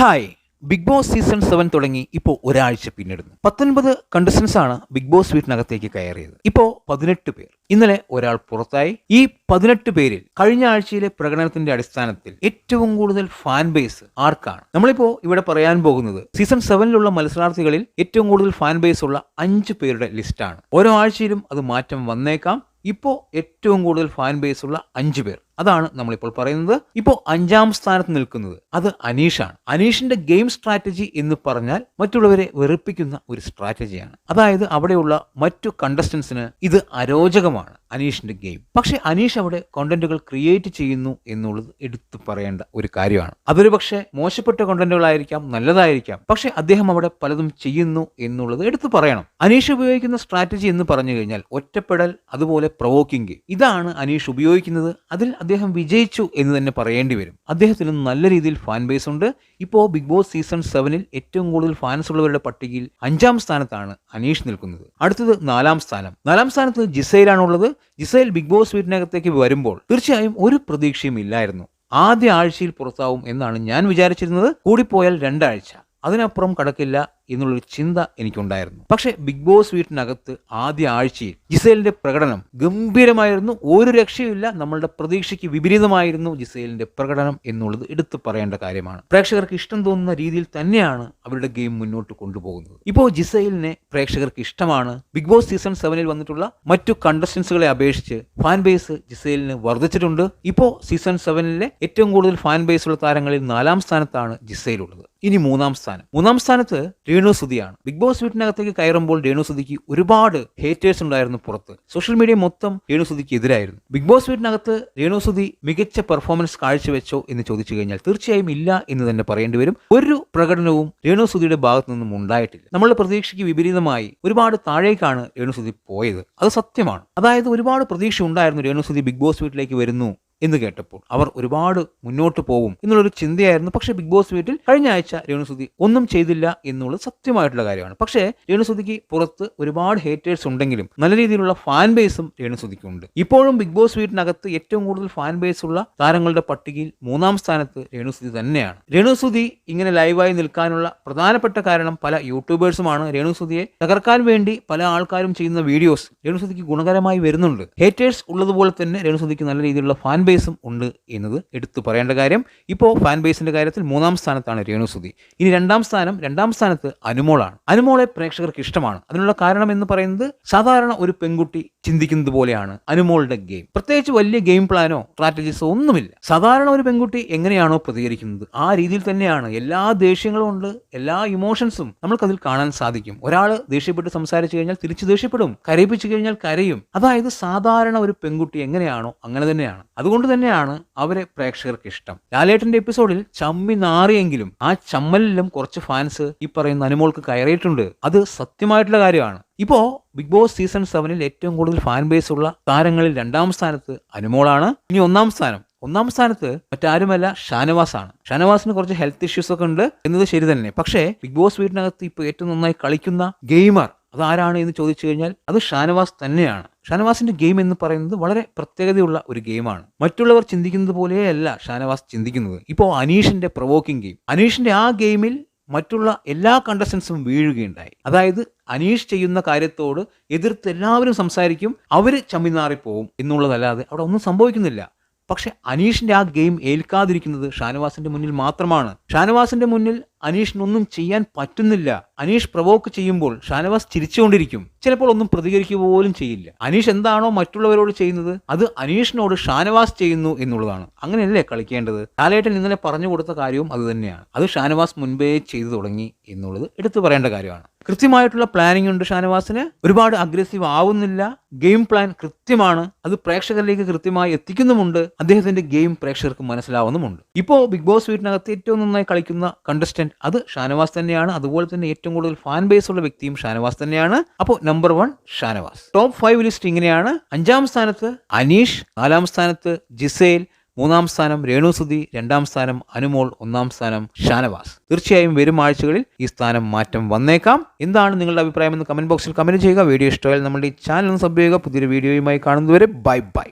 Hi Bigg Boss season seven തുടങ്ങി ഇപ്പോൾ ഒരാഴ്ച പിന്നിടുന്നു. പത്തൊൻപത് കണ്ടസ്റ്റൻസ് ആണ് ബിഗ് ബോസ് വീട്ടിനകത്തേക്ക് കയറിയത്. ഇപ്പോൾ പതിനെട്ട് പേർ. ഇന്നലെ ഒരാൾ പുറത്തായി. ഈ പതിനെട്ട് പേരിൽ കഴിഞ്ഞ ആഴ്ചയിലെ പ്രകടനത്തിന്റെ അടിസ്ഥാനത്തിൽ ഏറ്റവും കൂടുതൽ ഫാൻ ബേസ് ആർക്കാണ്? നമ്മളിപ്പോ ഇവിടെ പറയാൻ പോകുന്നത് സീസൺ സെവനിലുള്ള മത്സരാർത്ഥികളിൽ ഏറ്റവും കൂടുതൽ ഫാൻ ബേസ് ഉള്ള അഞ്ച് പേരുടെ ലിസ്റ്റാണ് ഓരോ ആഴ്ചയിലും അത് മാറ്റം വന്നേക്കാം. ഇപ്പോൾ ഏറ്റവും കൂടുതൽ ഫാൻ ബേസ് ഉള്ള അഞ്ച് പേർ. അതാണ് നമ്മളിപ്പോൾ പറയുന്നത്. ഇപ്പോൾ അഞ്ചാം സ്ഥാനത്ത് നിൽക്കുന്നത് അത് അനീഷാണ്. അനീഷിന്റെ ഗെയിം സ്ട്രാറ്റജി എന്ന് പറഞ്ഞാൽ മറ്റുള്ളവരെ വെറുപ്പിക്കുന്ന ഒരു സ്ട്രാറ്റജിയാണ്. അതായത് അവിടെയുള്ള മറ്റു കണ്ടസ്റ്റൻസിന് ഇത് അരോചകമാണ് അനീഷിന്റെ ഗെയിം. പക്ഷെ അനീഷ് അവിടെ കോണ്ടന്റുകൾ ക്രിയേറ്റ് ചെയ്യുന്നു എന്നുള്ളത് എടുത്തു പറയേണ്ട ഒരു കാര്യമാണ്. അതൊരു പക്ഷേ മോശപ്പെട്ട കോണ്ടന്റുകളായിരിക്കാം നല്ലതായിരിക്കാം. പക്ഷെ അദ്ദേഹം അവിടെ പലതും ചെയ്യുന്നു എന്നുള്ളത് എടുത്തു പറയണം. അനീഷ് ഉപയോഗിക്കുന്ന സ്ട്രാറ്റജി എന്ന് പറഞ്ഞു കഴിഞ്ഞാൽ ഒറ്റപ്പെടൽ അതുപോലെ പ്രവോക്കിംഗ് ഇതാണ് അനീഷ് ഉപയോഗിക്കുന്നത്. അതിൽ അദ്ദേഹം വിജയിച്ചു എന്ന് തന്നെ പറയേണ്ടി വരും. അദ്ദേഹത്തിന് നല്ല രീതിയിൽ ഫാൻ ബേസ് ഉണ്ട്. ഇപ്പോൾ ബിഗ് ബോസ് സീസൺ സെവനിൽ ഏറ്റവും കൂടുതൽ ഫാൻസ് ഉള്ളവരുടെ പട്ടികയിൽ അഞ്ചാം സ്ഥാനത്താണ് അനീഷ് നിൽക്കുന്നത്. അടുത്തത് നാലാം സ്ഥാനം. നാലാം സ്ഥാനത്ത് ജിസൈലാണുള്ളത്. ജിസൈൽ ബിഗ് ബോസ് വീട്ടിനകത്തേക്ക് വരുമ്പോൾ തീർച്ചയായും ഒരു പ്രതീക്ഷയും ഇല്ലായിരുന്നു. ആദ്യ ആഴ്ചയിൽ പുറത്താവും എന്നാണ് ഞാൻ വിചാരിച്ചിരുന്നത്. കൂടിപ്പോയാൽ രണ്ടാഴ്ച. അതിനപ്പുറം കടക്കില്ല. എന്നുള്ളൊരു ചിന്ത എനിക്കുണ്ടായിരുന്നു. പക്ഷേ ബിഗ് ബോസ് വീട്ടിനകത്ത് ആദ്യ ആഴ്ചയിൽ ജിസേലിന്റെ പ്രകടനം ഗംഭീരമായിരുന്നു. ഒരു രക്ഷയുമില്ല നമ്മളുടെ പ്രതീക്ഷയ്ക്ക് വിപരീതമായിരുന്നു ജിസേലിന്റെ പ്രകടനം എന്നുള്ളത് എടുത്തു പറയേണ്ട കാര്യമാണ്. പ്രേക്ഷകർക്ക് ഇഷ്ടം തോന്നുന്ന രീതിയിൽ തന്നെയാണ് അവരുടെ ഗെയിം മുന്നോട്ട് കൊണ്ടുപോകുന്നത്. ഇപ്പോൾ ജിസൈലിനെ പ്രേക്ഷകർക്ക് ഇഷ്ടമാണ്. ബിഗ് ബോസ് സീസൺ സെവനിൽ വന്നിട്ടുള്ള മറ്റു കണ്ടസ്റ്റൻസുകളെ അപേക്ഷിച്ച് ഫാൻ ബേസ് ജിസൈലിന് വർദ്ധിച്ചിട്ടുണ്ട്. ഇപ്പോൾ സീസൺ സെവനിലെ ഏറ്റവും കൂടുതൽ ഫാൻ ബേസ് ഉള്ള താരങ്ങളിൽ നാലാം സ്ഥാനത്താണ് ജിസൈലുള്ളത് ഇനി മൂന്നാം സ്ഥാനം. മൂന്നാം സ്ഥാനത്ത് രേണു സുധിയാണ്. ബിഗ് ബോസ് വീട്ടിനകത്തേക്ക് കയറുമ്പോൾ രേണു സുധിക്ക് ഒരുപാട് ഹേറ്റേഴ്സ് ഉണ്ടായിരുന്നു പുറത്ത്. സോഷ്യൽ മീഡിയ മൊത്തം രേണു സുധിക്ക് എതിരായിരുന്നു. ബിഗ് ബോസ് വീട്ടിനകത്ത് രേണു സുധി മികച്ച പെർഫോമൻസ് കാഴ്ചവെച്ചോ എന്ന് ചോദിച്ചു കഴിഞ്ഞാൽ തീർച്ചയായും ഇല്ല എന്ന് തന്നെ പറയേണ്ടി വരും. ഒരു പ്രകടനവും രേണു സുധിയുടെ ഭാഗത്തു നിന്നും ഉണ്ടായിട്ടില്ല. നമ്മളുടെ പ്രതീക്ഷയ്ക്ക് വിപരീതമായി ഒരുപാട് താഴേക്കാണ് രേണു സുധി പോയത്. അത് സത്യമാണ്. അതായത് ഒരുപാട് പ്രതീക്ഷ ഉണ്ടായിരുന്നു രേണു സുധി ബിഗ് ബോസ് വീട്ടിലേക്ക് വരുന്നു എന്ന് കേട്ടപ്പോൾ അവർ ഒരുപാട് മുന്നോട്ട് പോകും എന്നുള്ളൊരു ചിന്തയായിരുന്നു. പക്ഷേ ബിഗ് ബോസ് വീട്ടിൽ കഴിഞ്ഞ ആഴ്ച രേണുസുതി ഒന്നും ചെയ്തില്ല എന്നുള്ളത് സത്യമായിട്ടുള്ള കാര്യമാണ്. പക്ഷേ രേണുസുതിക്ക് പുറത്ത് ഒരുപാട് ഹേറ്റേഴ്സ് ഉണ്ടെങ്കിലും നല്ല രീതിയിലുള്ള ഫാൻ ബേസും രേണുസുതിക്കുണ്ട്. ഇപ്പോഴും ബിഗ് ബോസ് വീട്ടിനകത്ത് ഏറ്റവും കൂടുതൽ ഫാൻ ബേസ് ഉള്ള താരങ്ങളുടെ പട്ടികയിൽ മൂന്നാം സ്ഥാനത്ത് രേണുസുതി തന്നെയാണ്. രേണുസുതി ഇങ്ങനെ ലൈവായി നിൽക്കാനുള്ള പ്രധാനപ്പെട്ട കാരണം പല യൂട്യൂബേഴ്സുമാണ് രേണുസുതിയെ തകർക്കാൻ വേണ്ടി പല ആൾക്കാരും ചെയ്യുന്ന വീഡിയോസ് രേണുസുതിക്ക് ഗുണകരമായി വരുന്നുണ്ട്. ഹേറ്റേഴ്സ് ഉള്ളതുപോലെ തന്നെ രേണുസുതിക്ക് നല്ല രീതിയിലുള്ള ഫാൻ ബേസും ഉണ്ട് എന്നത് എടുത്തു പറയേണ്ട കാര്യം. ഇപ്പോൾ ഫാൻ ബേസിന്റെ കാര്യത്തിൽ മൂന്നാം സ്ഥാനത്താണ് രേണുസുതി ഇനി രണ്ടാം സ്ഥാനം രണ്ടാം സ്ഥാനത്ത് അനുമോളാണ്. അനുമോളെ പ്രേക്ഷകർക്ക് ഇഷ്ടമാണ്. അതിനുള്ള കാരണം എന്ന് പറയുന്നത് സാധാരണ ഒരു പെൺകുട്ടി ചിന്തിക്കുന്നത് പോലെയാണ് അനുമോളുടെ ഗെയിം. പ്രത്യേകിച്ച് വലിയ ഗെയിം പ്ലാനോ സ്ട്രാറ്റജീസോ ഒന്നുമില്ല. സാധാരണ ഒരു പെൺകുട്ടി എങ്ങനെയാണോ പ്രതികരിക്കുന്നത്? ആ രീതിയിൽ തന്നെയാണ്. എല്ലാ ദേഷ്യങ്ങളും ഉണ്ട് എല്ലാ ഇമോഷൻസും നമ്മൾക്കതിൽ കാണാൻ സാധിക്കും. ഒരാൾ ദേഷ്യപ്പെട്ട് സംസാരിച്ചു കഴിഞ്ഞാൽ തിരിച്ചു ദേഷ്യപ്പെടും. കരയിപ്പിച്ചു കഴിഞ്ഞാൽ കരയും. അതായത് സാധാരണ ഒരു പെൺകുട്ടി എങ്ങനെയാണോ അങ്ങനെ തന്നെയാണ്. അതുകൊണ്ട് തന്നെയാണ് അവരെ പ്രേക്ഷകർക്ക് ഇഷ്ടം ലാലേട്ടന്റെ എപ്പിസോഡിൽ ചമ്മി നാറിയെങ്കിലും ആ ചമ്മലിലും കുറച്ച് ഫാൻസ് ഈ പറയുന്ന അനുമോൾക്ക് കയറിയിട്ടുണ്ട്. അത് സത്യമായിട്ടുള്ള കാര്യമാണ്. ഇപ്പോ ബിഗ് ബോസ് സീസൺ സെവനിൽ ഏറ്റവും കൂടുതൽ ഫാൻ ബേസ് ഉള്ള താരങ്ങളിൽ രണ്ടാം സ്ഥാനത്ത് അനുമോളാണ്. ഇനി ഒന്നാം സ്ഥാനം. ഒന്നാം സ്ഥാനത്ത് മറ്റാരുമല്ല ഷാനവാസ് ആണ് ഷാനവാസിന് കുറച്ച് ഹെൽത്ത് ഇഷ്യൂസ് ഒക്കെ ഉണ്ട് എന്നത് ശരി തന്നെ. പക്ഷേ ബിഗ് ബോസ് വീട്ടിനകത്ത് ഇപ്പോൾ ഏറ്റവും നന്നായി കളിക്കുന്ന ഗെയിമർ അതാരാണ് എന്ന് ചോദിച്ചു കഴിഞ്ഞാൽ അത് ഷാനവാസ് തന്നെയാണ്. ഷാനവാസിന്റെ ഗെയിം എന്ന് പറയുന്നത് വളരെ പ്രത്യേകതയുള്ള ഒരു ഗെയിമാണ്. മറ്റുള്ളവർ ചിന്തിക്കുന്നത് പോലെയല്ല ഷാനവാസ് ചിന്തിക്കുന്നത്. ഇപ്പോൾ അനീഷിന്റെ പ്രൊവോക്കിംഗ് ഗെയിം അനീഷിന്റെ ആ ഗെയിമിൽ മറ്റുള്ള എല്ലാ കണ്ടസ്റ്റൻസും വീഴുകയുണ്ടായി. അതായത് അനീഷ് ചെയ്യുന്ന കാര്യത്തോട് എതിർത്ത് എല്ലാവരും സംസാരിക്കും അവർ ചമ്മിനാറിപ്പോവും എന്നുള്ളതല്ലാതെ അവിടെ ഒന്നും സംഭവിക്കുന്നില്ല. പക്ഷെ അനീഷിന്റെ ആ ഗെയിം ഏൽക്കാതിരിക്കുന്നത് ഷാനവാസിന്റെ മുന്നിൽ മാത്രമാണ്. ഷാനവാസിന്റെ മുന്നിൽ അനീഷിനൊന്നും ചെയ്യാൻ പറ്റുന്നില്ല. അനീഷ് പ്രവോക്ക് ചെയ്യുമ്പോൾ ഷാനവാസ് ചിരിച്ചുകൊണ്ടിരിക്കും. ചിലപ്പോൾ ഒന്നും പ്രതികരിക്കുക പോലും ചെയ്യില്ല. അനീഷ് എന്താണോ മറ്റുള്ളവരോട് ചെയ്യുന്നത് അത് അനീഷിനോട് ഷാനവാസ് ചെയ്യുന്നു എന്നുള്ളതാണ്. അങ്ങനെയല്ലേ കളിക്കേണ്ടത്? ലാലേട്ടൻ ഇന്നലെ പറഞ്ഞു കൊടുത്ത കാര്യവും അത് തന്നെയാണ്. അത് ഷാനവാസ് മുൻപേ ചെയ്തു തുടങ്ങി എന്നുള്ളത് എടുത്തു പറയേണ്ട കാര്യമാണ്. കൃത്യമായിട്ടുള്ള പ്ലാനിംഗ് ഉണ്ട് ഷാനവാസിന്. ഒരുപാട് അഗ്രസീവ് ആവുന്നില്ല. ഗെയിം പ്ലാൻ കൃത്യമാണ്. അത് പ്രേക്ഷകരിലേക്ക് കൃത്യമായി എത്തിക്കുന്നുമുണ്ട്. അദ്ദേഹത്തിന്റെ ഗെയിം പ്രേക്ഷകർക്ക് മനസ്സിലാവുന്നുമുണ്ട്. ഇപ്പോൾ ബിഗ് ബോസ് വീട്ടിനകത്ത് ഏറ്റവും നന്നായി കളിക്കുന്ന കണ്ടസ്റ്റന്റ് അത് ഷാനവാസ് തന്നെയാണ്. അതുപോലെ തന്നെ ഏറ്റവും കൂടുതൽ ഫാൻ ബേസ് ഉള്ള വ്യക്തിയും ഷാനവാസ് തന്നെയാണ്. അപ്പോൾ number one Shanavas. Top five list ഇങ്ങനെയാണ്. അഞ്ചാം സ്ഥാനത്ത് അനീഷ് നാലാം സ്ഥാനത്ത് ജിസേൽ മൂന്നാം സ്ഥാനം രേണുസുതി രണ്ടാം സ്ഥാനം അനുമോൾ ഒന്നാം സ്ഥാനം ഷാനവാസ്. തീർച്ചയായും വരും ആഴ്ചകളിൽ ഈ സ്ഥാനം മാറ്റം വന്നേക്കാം. എന്താണ് നിങ്ങളുടെ അഭിപ്രായം എന്ന് കമന്റ് ബോക്സിൽ കമന്റ് ചെയ്യുക. വീഡിയോ ഇഷ്ടമായാൽ നമ്മുടെ ഈ ചാനൽ സബ് ചെയ്യുക. പുതിയൊരു വീഡിയോയുമായി കാണുന്നതുവരെ ബൈ ബൈ.